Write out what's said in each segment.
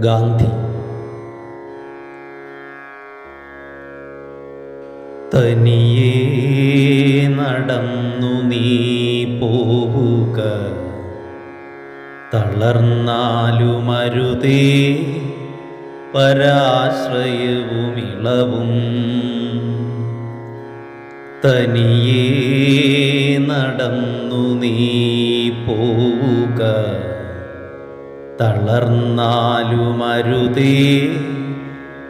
ഗാന്ധി. തനിയേ നടന്നു നീ പോവുക. തളർന്നാലുമരുതേ പരാശ്രയവുമിളവും തനിയേ നടന്നു നീ പോവുക. തളർന്നാലുമരുതേ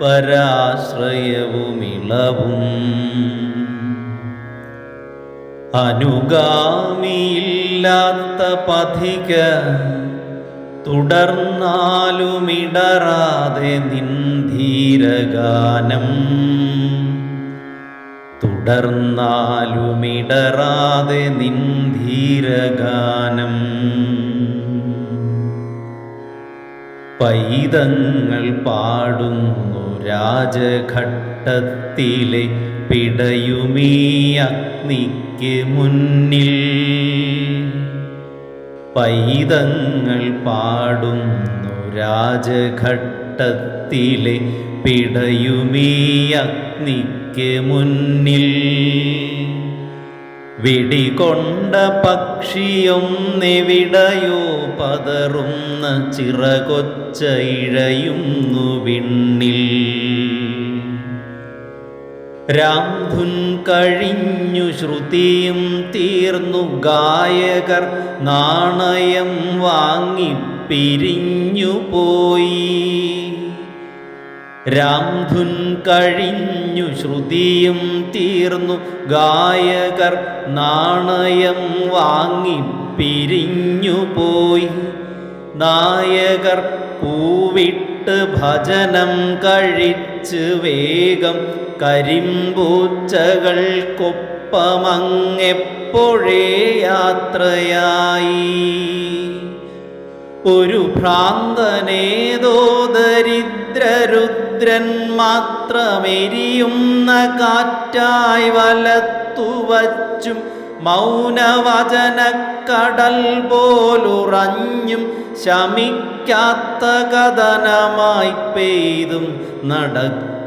പരാശ്രയവുമിളവും അനുഗാമിയില്ലാത്ത പഥിക തുടർന്നാലുമിടറാതെ നിന്ധീരഗാനം തുടർന്നാലുമിടറാതെ നിന്ധീരഗാനം പൈതങ്ങൾ പാടുന്നു രാജഘട്ടത്തിലെ പിടയുമീ അഗ്നിക്ക് മുന്നിൽ. പൈതങ്ങൾ പാടുന്നു രാജഘട്ടത്തിലെ പിടയുമീ അഗ്നിക്ക് മുന്നിൽ. വെടികൊണ്ട നിവിടയോ പതറുന്ന ചിറകൊച്ച ഇഴയുന്നു വിണ്ണിൽ. രാംധുൻ കഴിഞ്ഞു ശ്രുതിയും തീർന്നു ഗായകർ നാണയം വാങ്ങി പിരിഞ്ഞു പോയി. രാംധുൻ കഴിഞ്ഞു ശ്രുതിയും തീർന്നു. ഗായകർ നാണയം വാങ്ങി പിരിഞ്ഞു പോയി. നായകർ പൂവിട്ട് ഭജനം കഴിച്ച് വേഗം കരിമ്പൂച്ചകൾക്കൊപ്പമങ്ങെപ്പോഴേ യാത്രയായി. ഒരു ഭ്രാന്തനേതോ ദരിദ്രരുദ്രൻ മാത്രമെരിയുന്ന കാറ്റായി വലത്തുവച്ചും മൗനവചനക്കടൽ പോലുറഞ്ഞും ശമിക്കാത്ത കഥനമായി പെയ്തും നടക്കയാണിപ്പോഴും.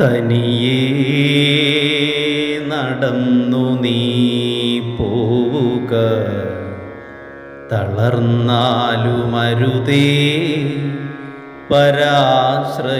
തനിയേ നടന്നു നീ പോവുക. തളർന്നാലുമരുതേ. പരാശ്രയവുമിളവും